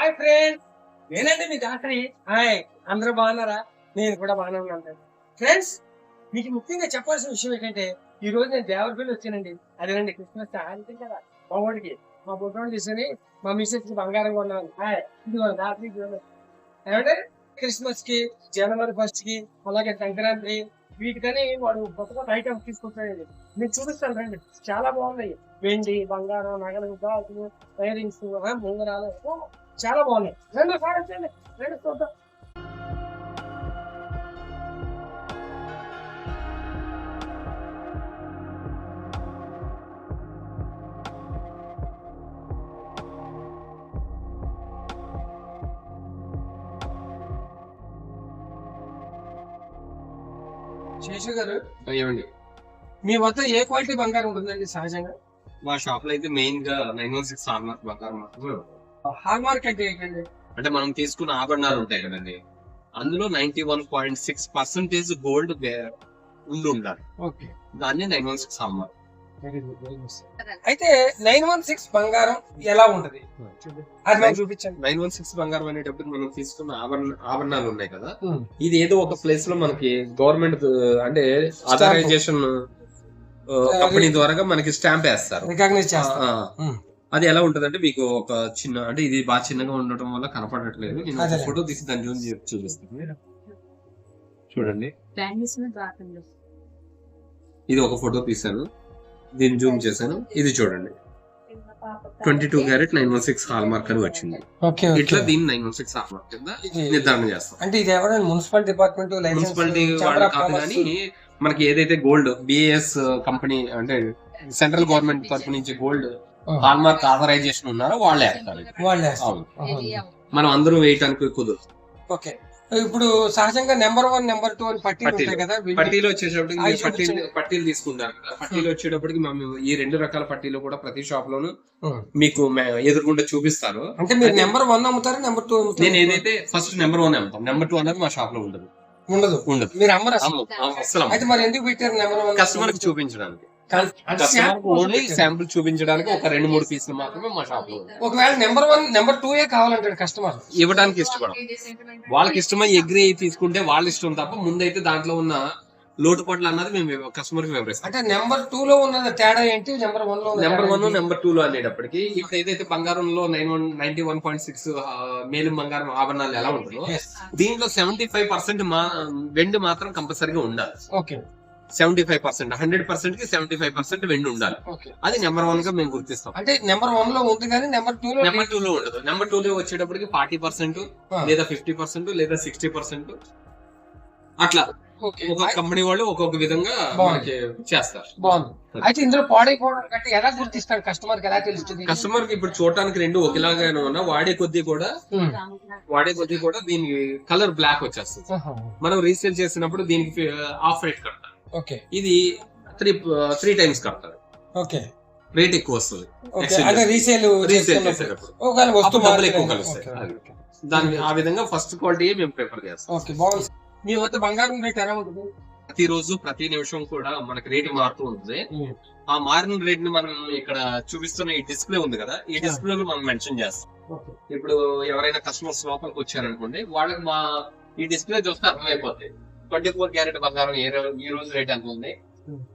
Hi friends నేనండి మీ Dasari. Hi అందరూ బాగున్నారా? నేను కూడా బాగానే ఉన్నాను ఫ్రెండ్స్ మీకు ముఖ్యంగా చెప్పాల్సిన విషయం ఏంటంటే ఈ రోజు నేను దేవరపల్లి వచ్చానండి. అదేనండి క్రిస్మస్ అంతే కదా. మా వాడికి మా బుడ్డోని తీసుకుని మా మిస్సెస్కి బంగారం కొన్నాను హాయ్ ఇదిగో దాసరి ఏమంటే క్రిస్మస్కి జనవరి ఫస్ట్కి అలాగే సంక్రాంతి వీటికని వాడు కొత్తగా ఐటమ్ తీసుకొచ్చాయి తీసుకొచ్చాడు మీకు చూపిస్తాను రండి. చాలా బాగున్నాయి వెండి బంగారం నగలు గాజులు వైరింగ్స్ ముంగరాలు. చాలా బాగున్నాయి. రెండు సార్ రెండు చూద్దాం. శేషు గారు ఏమండి? మీ వద్ద ఏ క్వాలిటీ బంగారం ఉంటుందండి సహజంగా? మా షాప్లో అయితే మెయిన్గా నైన్ వన్ సిక్స్ హాల్మార్క్ బంగారం. హాల్ మార్క్ అంటే ఏంటండి? అంటే మనం తీసుకున్న ఆభరణాలు ఉంటాయి కదండి. అందులో ninety one point six percentage gold ఉండి ఉండాలి. ఓకే. దాన్ని నైన్ వన్ సిక్స్ హాల్మార్క్ అయితే నైన్ వన్ సిక్స్ బంగారం ఎలా ఉంటది? Hmm. అది మనం చూపించండి. నైన్ వన్ సిక్స్ బంగారం అనేటప్పుడు మనం తీసుకున్న ఆభరణ ఆభరణాలు ఉన్నాయి కదా? Hmm. ఇది ఏదో ఒక ప్లేస్లో మనకి గవర్నమెంట్ అంటే ఆథరైజేషన్ కంపెనీ ద్వారా మనకి స్టాంప్ వేస్తారు. Hmm. అది ఎలా ఉంటదంటే మీకు ఒక చిన్న అంటే ఇది బాగా చిన్నగా ఉండటం వల్ల కనపడట్లేదు. ఫోటో తీసి దాని చూసి చూపిస్తాను. చూడండి. ఇది ఒక ఫోటో తీశాను. దీన్ని జూమ్ చేశాను. ఇది చూడండి. Twenty two carat nine one six hallmark అని వచ్చింది. ఇట్లా దీన్ని nine one six hallmark కింద నిర్ధారణ చేస్తాం. అంటే ఇది ఎవరైనా మున్సిపల్ డిపార్ట్మెంట్ మున్సిపాలిటీ కాదు కానీ మనకి ఏదైతే గోల్డ్ బిఏఎస్ కంపెనీ uh, అంటే సెంట్రల్ గవర్నమెంట్ తరఫు నుంచి గోల్డ్ హాల్ మార్క్ ఆథరైజేషన్ ఉన్నారో వాళ్ళే వేస్తారు. మనం అందరూ వేయటానికి కుదరదు ఓకే. ఇప్పుడు సహజంగా నెంబర్ వన్ నెంబర్ టూ అని పట్టీలు పట్టీలు. ఉంటాయి కదా పట్టీలు వచ్చేటప్పటికి పట్టీలు తీసుకుంటారు కదా. పట్టీలు వచ్చేటప్పటికి మేము ఈ రెండు రకాల పట్టీలు కూడా ప్రతి షాప్ లోను. మీకు ఎదురుకుండా చూపిస్తారు అంటే మీరు నెంబర్ వన్ అమ్ముతారు నెంబర్ టూ నేను ఏదైతే ఫస్ట్ నెంబర్ వన్ అమ్ముతాం నెంబర్ టూ అనేది మా షాప్లో ఉండదు. ఉండదు. ఉండదు. మీరు అమ్మరు? అసలు. అయితే మరి ఎందుకు పెట్టారు నెంబర్ వన్? కస్టమర్కి చూపించడానికి. ఓన్లీ. శాంపుల్ చూపించడానికి ఒక రెండు మూడు పీసులు మాత్రమే మా షాప్లో. ఒకవేళ నెంబర్ వన్ నెంబర్ టూ ఏ కావాలంటాడు కస్టమర్ ఇవ్వడానికి ఇష్టపడం వాళ్ళకి ఇష్టమై ఎగ్రీ అయి తీసుకుంటే వాళ్ళ ఇష్టం తప్ప ముందైతే దాంట్లో ఉన్న లోటుపాట్లు అన్నది మేము కస్టమర్కి వివరిస్తాం అంటే నెంబర్ టూ లో ఉన్న తేడా ఏంటి నెంబర్ వన్లో నెంబర్ వన్? నెంబర్ టూ లో అనేటప్పటికి ఇప్పుడు ఏదైతే బంగారంలో nine one ninety one point six మేలు బంగారం ఆభరణాలు ఎలా ఉంటుందో. దీంట్లో సెవెంటీ ఫైవ్ పర్సెంట్ మా వెండి మాత్రం కంపల్సరీగా ఉండాలి okay seventy five percent hundred పర్సెంట్కి సెవెంటీ ఫైవ్ పర్సెంట్ వెండి ఉండాలి అది నెంబర్ వన్గా మేము గుర్తిస్తాం. అంటే నెంబర్ వన్లో ఉంది కానీ నెంబర్ టూ లో నెంబర్ టూ లో ఉండదు. నెంబర్ టూ లో వచ్చేటప్పటికి ఫార్టీ పర్సెంట్. లేదా ఫిఫ్టీ పర్సెంట్ లేదా సిక్స్టీ పర్సెంట్ అట్లా. కంపెనీ వాళ్ళు ఒక్కొక్క విధంగా చేస్తారు. బాగుంది. అయితే ఇందులో పాడైపోవడం అంటే ఎలా గుర్తిస్తాడు కస్టమర్కి ఎలా తెలుస్తుంది? కస్టమర్కి ఇప్పుడు చూడటానికి రెండు ఒకేలాగానే ఉన్నా. వాడే కొద్దీ కూడా. వాడే కొద్దీ కూడా దీనికి కలర్ బ్లాక్ వచ్చేస్తుంది. మనం రీసేల్ చేసినప్పుడు దీనికి ఆఫ్ రేట్ కడతారు ఓకే. ఇది త్రీ త్రీ టైమ్స్ కడతారు. ఓకే. రేట్ ఎక్కువ వస్తుంది. రీసేల్ రీసేల్ చేసేటప్పుడు. డబ్బులు ఎక్కువ కలుస్తాయి. దాన్ని ఆ విధంగా ఫస్ట్ క్వాలిటీ మేము ప్రిఫర్ చేస్తాం. ఓకే మీ వద్ద బంగారం రేట్ ఎలా ఉంటుంది? ప్రతి రోజు ప్రతి నిమిషం కూడా మనకి రేట్ మారుతూ ఉంటుంది. ఆ మారిన రేట్ని మనం ఇక్కడ చూపిస్తున్న ఈ డిస్ప్లే ఉంది కదా ఈ డిస్ప్లే మనం మెన్షన్ చేస్తాం. ఇప్పుడు ఎవరైనా కస్టమర్స్ లోపలికి వచ్చారనుకోండి వాళ్ళకి మా ఈ డిస్ప్లే చూస్తే అర్థమైపోతుంది ట్వంటీ ఫోర్ క్యారెట్ బంగారం ఈ రోజు రేట్ ఎంత ఉంది.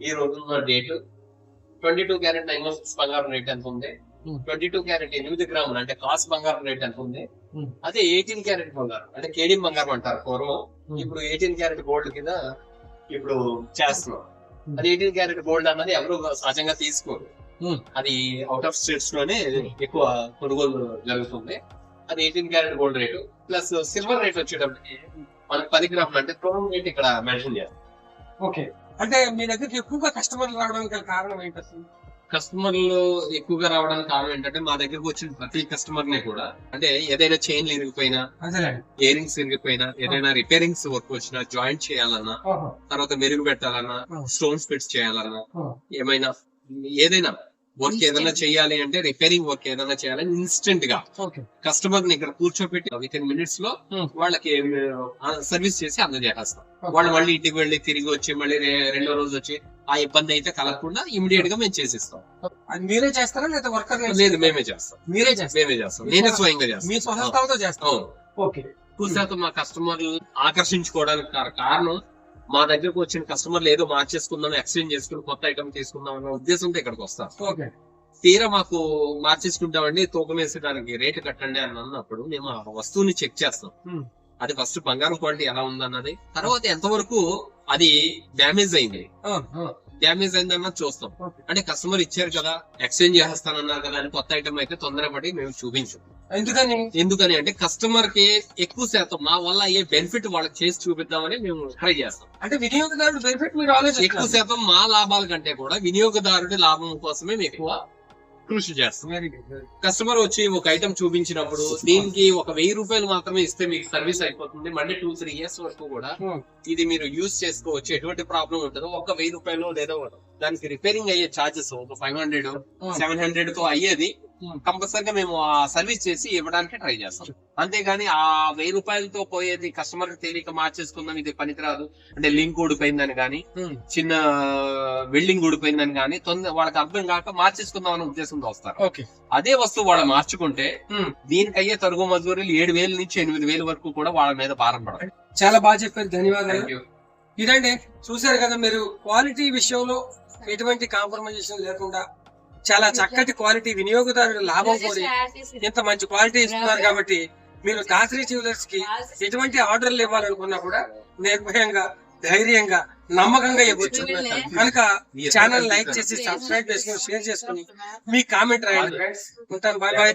ఈ రోజు ఉన్న date twenty two carat nine six బంగారం రేట్ ఎంత ఉంది. ట్వంటీ టూ క్యారెట్ ఎనిమిది గ్రాములు అంటే కాస్ట్ బంగారం రేట్ ఎంత ఉంది. అదే ఎయిటీన్ క్యారెట్ బంగారం అంటే కేడీ బంగారం అంటారు పూర్వం. ఇప్పుడు ఎయిటీన్ క్యారెట్ గోల్డ్ కింద ఇప్పుడు చేస్తున్నాం. అది ఎయిటీన్ క్యారెట్ గోల్డ్ అన్నది ఎవరు సహజంగా తీసుకోరు. అది అవుట్ ఆఫ్ స్టేట్స్లోనే ఎక్కువ కొనుగోలు జరుగుతుంది అది eighteen carat gold rate plus silver rate వచ్చేటప్పటికి మనకి పది గ్రాములు అంటే ట్వెల్వ్ రేట్ ఇక్కడ మెన్షన్ చేస్తాం ఓకే అంటే మీ దగ్గరికి ఎక్కువగా కస్టమర్లు రావడానికి గల కారణం ఏంటి అసలు కస్టమర్లు ఎక్కువగా రావడానికి కారణం ఏంటంటే మా దగ్గరకు వచ్చిన ప్రతి కస్టమర్ని కూడా అంటే ఏదైనా చైన్లు ఇరిగిపోయినా అదేలేండి ఇయరింగ్స్ ఇరిగిపోయినా ఏదైనా రిపేరింగ్స్ వర్క్ వచ్చినా జాయింట్ చేయాలన్నా. తర్వాత మెరుగు పెట్టాలన్నా. స్టోన్స్ ఫిట్స్ చేయాలన్నా. ఏమైనా ఏదైనా వర్క్. ఏదైనా చేయాలి అంటే రిపేరింగ్ వర్క్ ఏదైనా చేయాలని ఇన్స్టెంట్గా కస్టమర్ని ఇక్కడ కూర్చోపెట్టి విత్ ఇన్ మినిట్స్లో Hmm. వాళ్ళకి సర్వీస్ చేసి అందజేస్తాం. వాళ్ళు మళ్ళీ ఇంటికి వెళ్ళి తిరిగి వచ్చి మళ్ళీ రెండో రోజు వచ్చి ఆ ఇబ్బంది అయితే కలగకుండా ఇమీడియట్గా మేము చేసిస్తాం. మీరే చేస్తారా లేదా వర్కర్ లేదు మేమే చేస్తాం. మీరే మేమే చేస్తాం. నేనే స్వయంగా చేస్తాం మీ స్వహస్తాలతో అవును. ఓకే. శాతం మా కస్టమర్లు ఆకర్షించుకోవడానికి కారణం మా దగ్గరకు వచ్చిన కస్టమర్లు ఏదో మార్చేసుకుందాం ఎక్స్చేంజ్ చేసుకుని కొత్త ఐటమ్ తీసుకుందాం అనే ఉద్దేశంతో ఇక్కడికి వస్తారు ఓకే. తీరా మాకు మార్చేసుకుంటామండి తూకం వేసేదానికి రేటు కట్టండి అని అన్నప్పుడు మేము ఆ వస్తువుని చెక్ చేస్తాం. అది ఫస్ట్ బంగారం క్వాలిటీ ఎలా ఉందన్నది. తర్వాత ఎంతవరకు అది డ్యామేజ్ అయింది. డ్యామేజ్ అయిందన్నది చూస్తాం. అంటే కస్టమర్ ఇచ్చారు కదా ఎక్స్చేంజ్ చేస్తానన్నారు కదా అని కొత్త ఐటమ్ అయితే తొందరపడి మేము చూపించు. ఎందుకని? ఎందుకని అంటే కస్టమర్కి ఎక్కువ శాతం మా వల్ల అయ్యే బెనిఫిట్ వాళ్ళకి చేసి చూపిద్దామని మేము ట్రై చేస్తాం. అంటే వినియోగదారుడు బెనిఫిట్ మీరు ఎక్కువ ఆలోచిస్తారు శాతం మా లాభాల కంటే కూడా వినియోగదారుడి లాభం కోసమే ఎక్కువ కృషి చేస్తాం. కస్టమర్ వచ్చి ఒక ఐటమ్ చూపించినప్పుడు దీనికి ఒక వెయ్యి రూపాయలు మాత్రమే ఇస్తే మీకు సర్వీస్ అయిపోతుంది. మళ్ళీ టూ త్రీ ఇయర్స్ వరకు కూడా ఇది మీరు యూజ్ చేసుకోవచ్చు. ఎటువంటి ప్రాబ్లం ఉంటుందో ఒక వెయ్యి రూపాయలు లేదా దానికి రిపేరింగ్ అయ్యే చార్జెస్ ఒక ఫైవ్ హండ్రెడ్ సెవెన్ హండ్రెడ్తో అయ్యేది. కంపల్సరీగా మేము ఆ సర్వీస్ చేసి ఇవ్వడానికి ట్రై చేస్తాం. అంతేగాని ఆ వెయ్యి రూపాయలతో పోయేది కస్టమర్ తేలిక మార్చేసుకుందాం ఇది పనికిరాదు. అంటే లింక్ ఊడిపోయిందని కానీ చిన్న వెల్డింగ్ ఊడిపోయిందని కానీ తొందర వాళ్ళకి అర్థం కాక మార్చేసుకుందాం అనే ఉద్దేశంతో వస్తారు. ఓకే. అదే వస్తువు వాళ్ళు మార్చుకుంటే. దీనికి అయ్యే తరుగు మజూరీలు ఏడు వేల నుంచి ఎనిమిది వేల వరకు కూడా వాళ్ళ మీద భారం పడదు చాలా బాగా చెప్పారు ధన్యవాదాలు. ఇదండి చూసారు కదా మీరు క్వాలిటీ విషయంలో ఎటువంటి కాంప్రమైజేషన్ లేకుండా చాలా చక్కటి క్వాలిటీ వినియోగదారుల లాభం కోరి ఇంత మంచి క్వాలిటీ ఇస్తున్నారు కాబట్టి మీరు దాసరి జ్యువెలర్స్కి ఎటువంటి ఆర్డర్లు ఇవ్వాలనుకున్నా కూడా నిర్భయంగా ధైర్యంగా నమ్మకంగా ఇవ్వచ్చు. కనుక ఛానల్ లైక్ చేసి సబ్స్క్రైబ్ చేసుకుని షేర్ చేసుకుని మీ కామెంట్ రాయండి. ఉంటాను. Bye bye